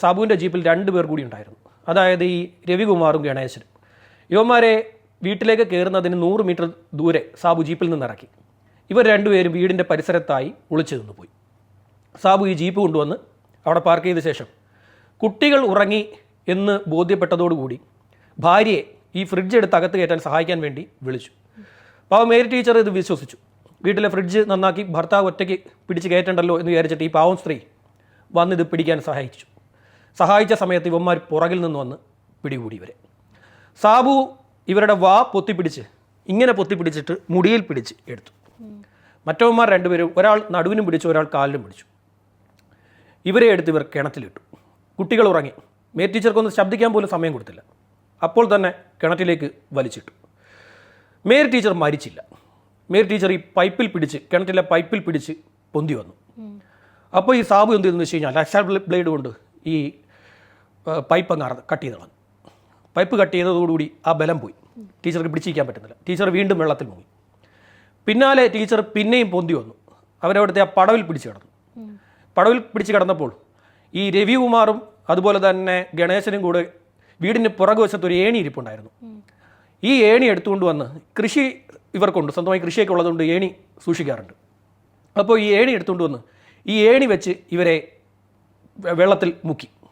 സാബുവിന്റെ ജീപ്പിൽ രണ്ട് പേർ കൂടി ഉണ്ടായിരുന്നു. അതായത് ഈ രവികുമാറും ഗണേശനും. ഇവന്മാരെ വീട്ടിലേക്ക് കയറുന്നതിന് നൂറ് മീറ്റർ ദൂരെ സാബു ജീപ്പിൽ നിന്ന് ഇറക്കി. ഇവർ രണ്ടുപേരും വീടിന്റെ പരിസരത്തായി ഒളിച്ചു നിന്ന് പോയി സാബു ഈ ജീപ്പ് കൊണ്ടുവന്ന് അവിടെ പാർക്ക് ചെയ്ത ശേഷം കുട്ടികൾ ഉറങ്ങി എന്ന് ബോധ്യപ്പെട്ടതോടുകൂടി ഭാര്യയെ ഈ ഫ്രിഡ്ജ് എടുത്ത് അകത്ത് കയറ്റാൻ സഹായിക്കാൻ വേണ്ടി വിളിച്ചു. പാവം മേരി ടീച്ചർ ഇത് വിശ്വസിച്ചു. വീട്ടിലെ ഫ്രിഡ്ജ് നന്നാക്കി ഭർത്താവ് ഒറ്റയ്ക്ക് പിടിച്ച് കയറ്റണ്ടല്ലോ എന്ന് വിചാരിച്ചിട്ട് ഈ പാവം സ്ത്രീ വന്നിത് പിടിക്കാൻ സഹായിച്ചു. സഹായിച്ച സമയത്ത് ഇവന്മാർ പുറകിൽ നിന്ന് വന്ന് പിടികൂടി ഇവരെ. സാബു ഇവരുടെ വാ പൊത്തിപ്പിടിച്ച് ഇങ്ങനെ പൊത്തിപ്പിടിച്ചിട്ട് മുടിയിൽ പിടിച്ച് എടുത്തു. മറ്റവന്മാർ രണ്ടുപേരും ഒരാൾ നടുവിനും പിടിച്ചു ഒരാൾ കാലിലും പിടിച്ചു. ഇവരെ എടുത്ത് ഇവർ കിണറ്റിലിട്ടു. കുട്ടികൾ ഉറങ്ങി. മേ ടീച്ചർക്കൊന്ന് ശബ്ദിക്കാൻ പോലും സമയം കൊടുത്തില്ല. അപ്പോൾ തന്നെ കിണറ്റിലേക്ക് വലിച്ചിട്ടു. മേരി ടീച്ചർ മരിച്ചില്ല. മേരി ടീച്ചർ ഈ പൈപ്പിൽ പിടിച്ച് കിണറ്റിലെ പൈപ്പിൽ പിടിച്ച് പൊന്തി വന്നു. അപ്പോൾ ഈ സാബു എന്ത് ചെയ്തെന്ന് വെച്ച് കഴിഞ്ഞാൽ ബ്ലേഡ് കൊണ്ട് ഈ പൈപ്പ് അങ്ങ് അറ- കട്ട് ചെയ്ത് കളഞ്ഞു പൈപ്പ് കട്ട് ചെയ്തതോടുകൂടി ആ ബലം പോയി. ടീച്ചർക്ക് പിടിച്ചിരിക്കാൻ പറ്റുന്നില്ല. ടീച്ചർ വീണ്ടും വെള്ളത്തിൽ മുങ്ങി. പിന്നാലെ ടീച്ചർ പിന്നെയും പൊന്തി വന്നു. അവരവിടുത്തെ ആ പടവിൽ പിടിച്ച് കിടന്നു. പടവിൽ പിടിച്ച് കിടന്നപ്പോൾ ഈ രവികുമാറും അതുപോലെ തന്നെ ഗണേശനും കൂടെ വീടിന് പുറകുവശത്ത് ഒരു ഏണി ഇരിപ്പുണ്ടായിരുന്നു. ഈ ഏണി എടുത്തുകൊണ്ട് വന്ന് കൃഷി ഇവർക്കുണ്ട്. സ്വന്തമായി കൃഷിയൊക്കെ ഉള്ളതുകൊണ്ട് ഏണി സൂക്ഷിക്കാറുണ്ട്. അപ്പോൾ ഈ ഏണി എടുത്തുകൊണ്ട് വന്ന് ഈ ഏണി വെച്ച് ഇവരെ വെള്ളത്തിൽ മുക്കി.